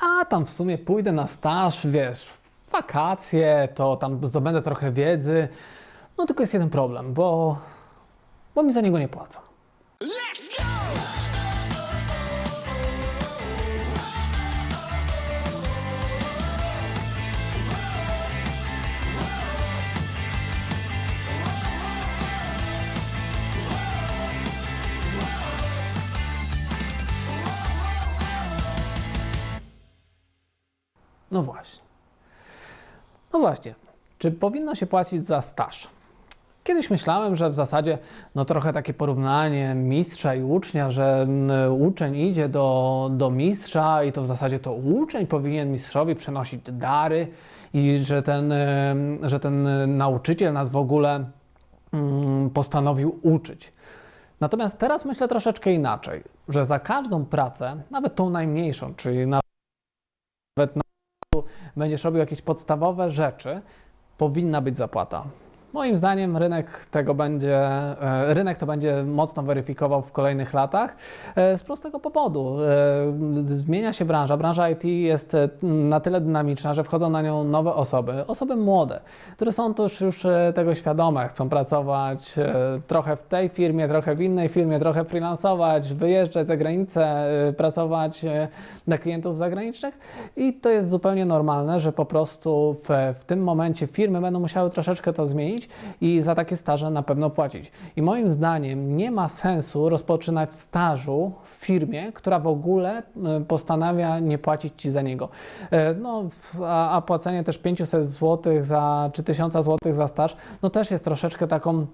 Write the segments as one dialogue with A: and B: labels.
A: a tam w sumie pójdę na staż, wiesz, wakacje, to tam zdobędę trochę wiedzy. No tylko jest jeden problem, bo, bo mi za niego nie płacą. No właśnie. No właśnie. Czy powinno się płacić za staż? Kiedyś myślałem, że w zasadzie no trochę takie porównanie mistrza i ucznia, że mm, uczeń idzie do, do mistrza i to w zasadzie to uczeń powinien mistrzowi przenosić dary i że ten, em, że ten nauczyciel nas w ogóle mm, postanowił uczyć. Natomiast teraz myślę troszeczkę inaczej, że za każdą pracę, nawet tą najmniejszą, czyli nawet będziesz robił jakieś podstawowe rzeczy, powinna być zapłata. Moim zdaniem rynek tego będzie, e, rynek to będzie mocno weryfikował w kolejnych latach e, z prostego powodu. E, Zmienia się branża. Branża IT jest na tyle dynamiczna, że wchodzą na nią nowe osoby, osoby młode, które są też już tego świadome, chcą pracować trochę w tej firmie, trochę w innej firmie, trochę freelansować, wyjeżdżać za granicę, pracować dla klientów zagranicznych i to jest zupełnie normalne, że po prostu w, w tym momencie firmy będą musiały troszeczkę to zmienić i za takie staże na pewno płacić. I moim zdaniem nie ma sensu rozpoczynać stażu w firmie, która w ogóle e, postanawia nie płacić ci za niego. E, No, a płacenie też 500 zł za, czy 1000 zł za staż, no też jest troszeczkę taką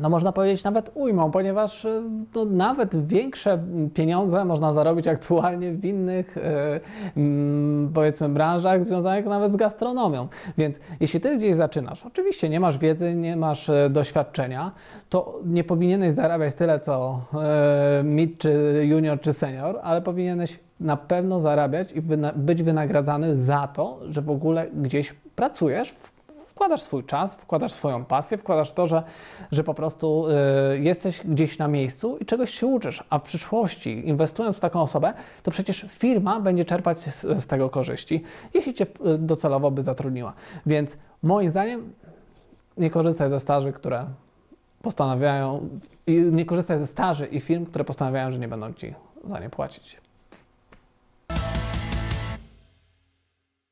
A: no można powiedzieć nawet ujmą, ponieważ y, no, nawet większe pieniądze można zarobić aktualnie w innych e, mm, powiedzmy branżach związanych nawet z gastronomią. Więc jeśli ty gdzieś zaczynasz, oczywiście nie masz wiedzy, nie masz e, doświadczenia, to nie powinieneś zarabiać tyle co mid, czy junior, czy senior, ale powinieneś na pewno zarabiać i być wynagradzany za to, że w ogóle gdzieś pracujesz, w wkładasz swój czas, wkładasz swoją pasję, wkładasz to, że, że po prostu y, jesteś gdzieś na miejscu i czegoś się uczysz, a w przyszłości, inwestując w taką osobę, to przecież firma będzie czerpać z, z tego korzyści, jeśli cię y, docelowo by zatrudniła. Więc moim zdaniem nie korzystaj ze staży, które postanawiają, nie korzystaj ze staży i firm, które postanawiają, że nie będą ci za nie płacić.